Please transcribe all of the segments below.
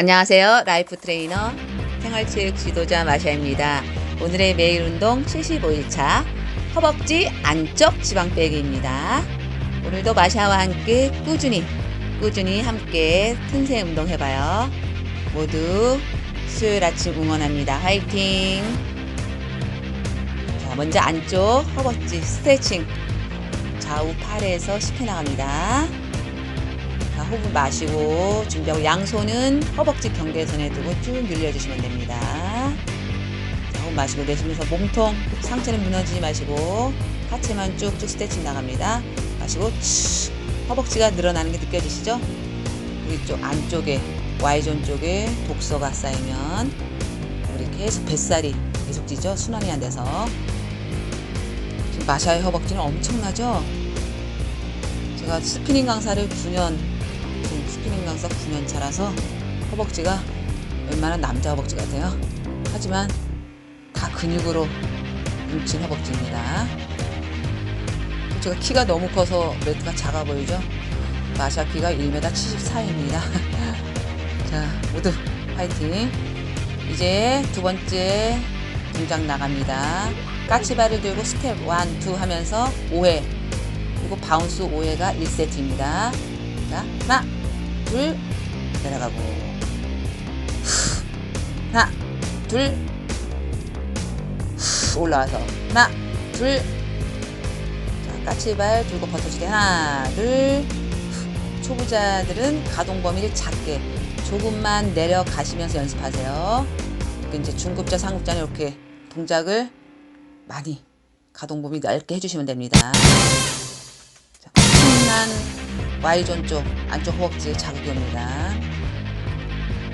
안녕하세요. 라이프 트레이너 생활체육 지도자 마샤입니다. 오늘의 매일 운동 75일차 허벅지 안쪽 지방 빼기입니다. 오늘도 마샤와 함께 꾸준히 꾸준히 함께 틈새 운동 해봐요. 모두 수요일 아침 응원합니다. 화이팅! 자, 먼저 안쪽 허벅지 스트레칭 좌우 팔에서 10회 나갑니다. 자, 호흡 마시고 준비하고 양손은 허벅지 경계선에 두고 쭉 늘려주시면 됩니다. 자, 호흡 마시고 내쉬면서 몸통 상체는 무너지지 마시고 하체만 쭉쭉 스트레칭 나갑니다. 마시고 치, 허벅지가 늘어나는 게 느껴지시죠? 우리 쪽 안쪽에 Y존 쪽에 독소가 쌓이면 우리 계속 뱃살이 계속 찌죠? 순환이 안 돼서 지금 마샤의 허벅지는 엄청나죠? 제가 스피닝 강사를 9년 지금 스피닝 강사 9년 차라서 허벅지가 웬만한 남자 허벅지 같아요. 하지만 다 근육으로 뭉친 허벅지입니다. 제가 키가 너무 커서 매트가 작아 보이죠? 마샤 키가 1m 74입니다. 자, 모두 파이팅. 이제 두 번째 동작 나갑니다. 까치발을 들고 스텝 1, 2 하면서 5회 그리고 바운스 5회가 1세트입니다. 자, 하나, 둘, 내려가고. 후, 하나, 둘, 후, 올라와서. 하나, 둘. 자, 까치발 들고 버텨주기. 하나, 둘. 후. 초보자들은 가동 범위를 작게 조금만 내려가시면서 연습하세요. 이제 중급자, 상급자는 이렇게 동작을 많이 가동 범위 넓게 해주시면 됩니다. 자, 엄청난 Y존 쪽 안쪽 허벅지 자극이 옵니다.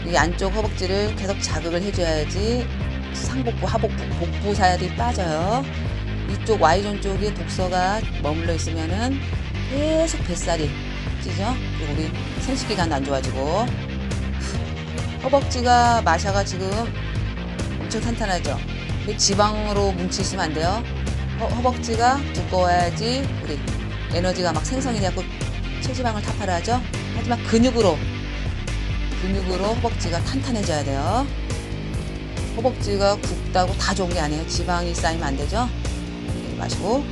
이 안쪽 허벅지를 계속 자극을 해줘야지 상복부, 하복부, 복부 살이 빠져요. 이쪽 Y존 쪽에 독소가 머물러 있으면은 계속 뱃살이 찌죠. 그리고 우리 생식기관도 안 좋아지고 허벅지가 마샤가 지금 엄청 탄탄하죠. 근데 지방으로 뭉치 있으면 안 돼요. 허, 허벅지가 두꺼워야지 우리 에너지가 막 생성이 되고 체지방을 타파를 하죠. 하지만 근육으로 근육으로 허벅지가 탄탄해져야 돼요. 허벅지가 굵다고 다 좋은 게 아니에요. 지방이 쌓이면 안 되죠. 마시고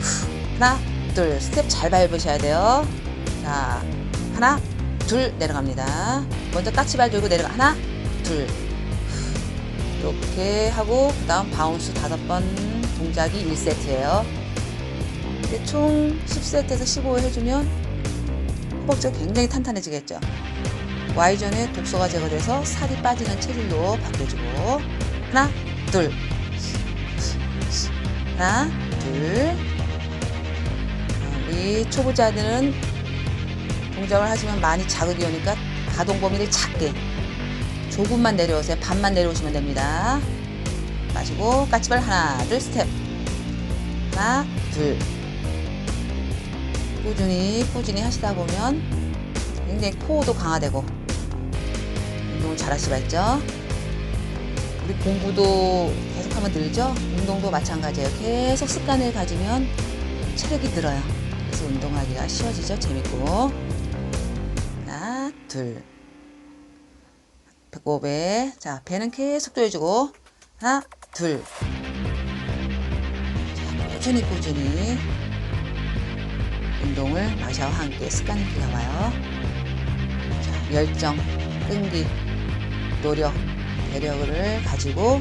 후, 하나 둘 스텝 잘 밟으셔야 돼요. 자 하나 둘 내려갑니다. 먼저 까치발 들고 내려가 하나 둘 이렇게 하고 그 다음 바운스 다섯 번 동작이 1세트예요. 근데 총 10세트에서 15회 해주면 허벅지가 굉장히 탄탄해지겠죠. Y존에 독소가 제거돼서 살이 빠지는 체질로 바뀌어주고 하나 둘 하나 둘 어, 우리 초보자들은 동작을 하시면 많이 자극이 오니까 가동 범위를 작게 조금만 내려오세요. 반만 내려오시면 됩니다. 마시고 까치발 하나 둘 스텝 하나 둘 꾸준히 꾸준히 하시다 보면 굉장히 코어도 강화되고 운동을 잘 할 수가 있죠. 우리 공부도 계속하면 늘죠. 운동도 마찬가지예요. 계속 습관을 가지면 체력이 늘어요. 그래서 운동하기가 쉬워지죠. 재밌고 하나 둘 배꼽에 자 배는 계속 조여주고 하나 둘 자, 꾸준히 꾸준히 운동을 마샤와 함께 습관을 들여봐요. 자 열정 끈기 노력 배력을 가지고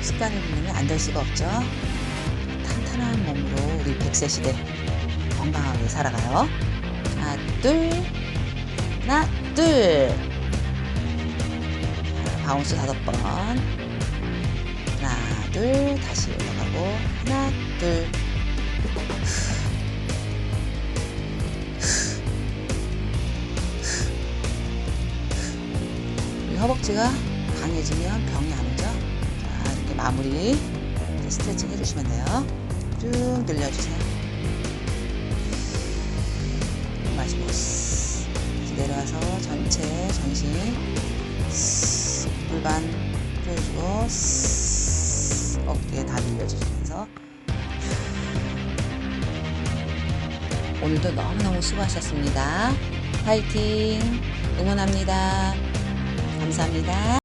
습관을 들이면 안 될 수가 없죠. 탄탄한 몸으로 우리 100세 시대 건강하게 살아가요. 하나 둘 하나 둘. 바운스 다섯 번. 하나 둘 다시 올라가고 하나 둘 허벅지가 강해지면 병이 안 오죠 자 이렇게 마무리 스트레칭 해주시면 돼요 쭉 늘려주세요 마시고 내려와서 전체 전신 골반 조여주고 어깨 다 늘려주시면서 오늘도 너무너무 수고하셨습니다. 화이팅! 응원합니다. 감사합니다.